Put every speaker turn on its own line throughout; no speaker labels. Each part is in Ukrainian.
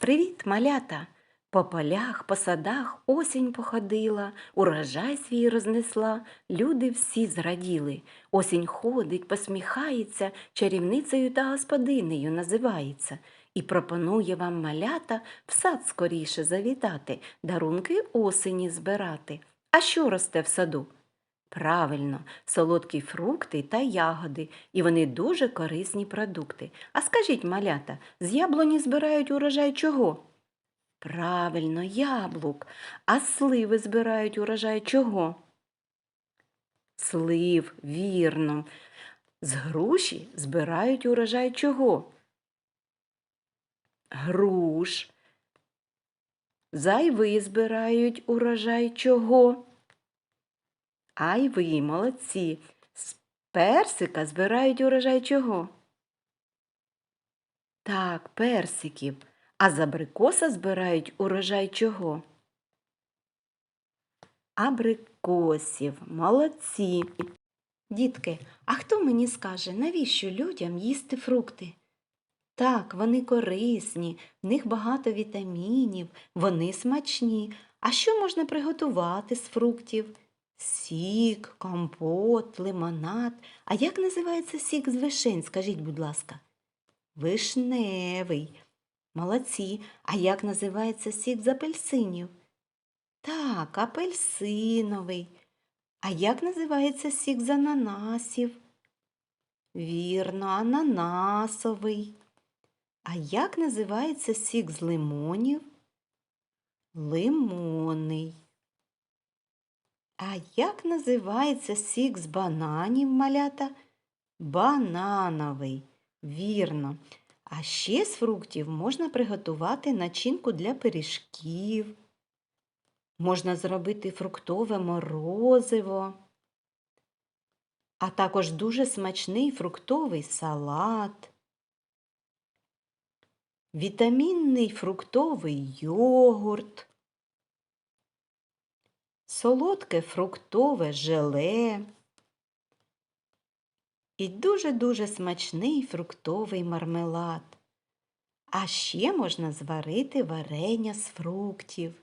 Привіт, малята! По полях, по садах осінь походила, урожай свій рознесла, люди всі зраділи. Осінь ходить, посміхається, чарівницею та господинею називається. І пропонує вам малята в сад скоріше завітати, дарунки осені збирати. А що росте в саду? Правильно, солодкі фрукти та ягоди, і вони дуже корисні продукти. А скажіть, малята, з яблуні збирають урожай чого? Правильно, яблук. А сливи збирають урожай чого? Слив, вірно. З груші збирають урожай чого? Груш. Зайви збирають урожай чого? Ай ви, молодці. З персика збирають урожай чого? Так, персиків. А з абрикоса збирають урожай чого? Абрикосів. Молодці. Дітки, а хто мені скаже, навіщо людям їсти фрукти? Так, вони корисні, в них багато вітамінів, вони смачні. А що можна приготувати з фруктів? Сік, компот, лимонад. А як називається сік з вишень, скажіть, будь ласка? Вишневий. Молодці. А як називається сік з апельсинів? Так, апельсиновий. А як називається сік з ананасів? Вірно, ананасовий. А як називається сік з лимонів? Лимонний. А як називається сік з бананів, малята? Банановий. Вірно. А ще з фруктів можна приготувати начинку для пиріжків. Можна зробити фруктове морозиво, а також дуже смачний фруктовий салат, вітамінний фруктовий йогурт, солодке фруктове желе і дуже-дуже смачний фруктовий мармелад. А ще можна зварити варення з фруктів.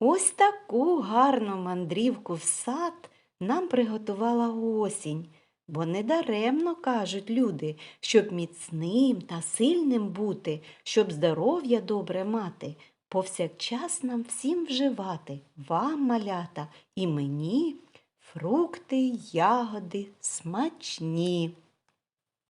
Ось таку гарну мандрівку в сад нам приготувала осінь, бо недаремно кажуть люди, щоб міцним та сильним бути, щоб здоров'я добре мати, повсякчас нам всім вживати, вам, малята, і мені фрукти, ягоди смачні.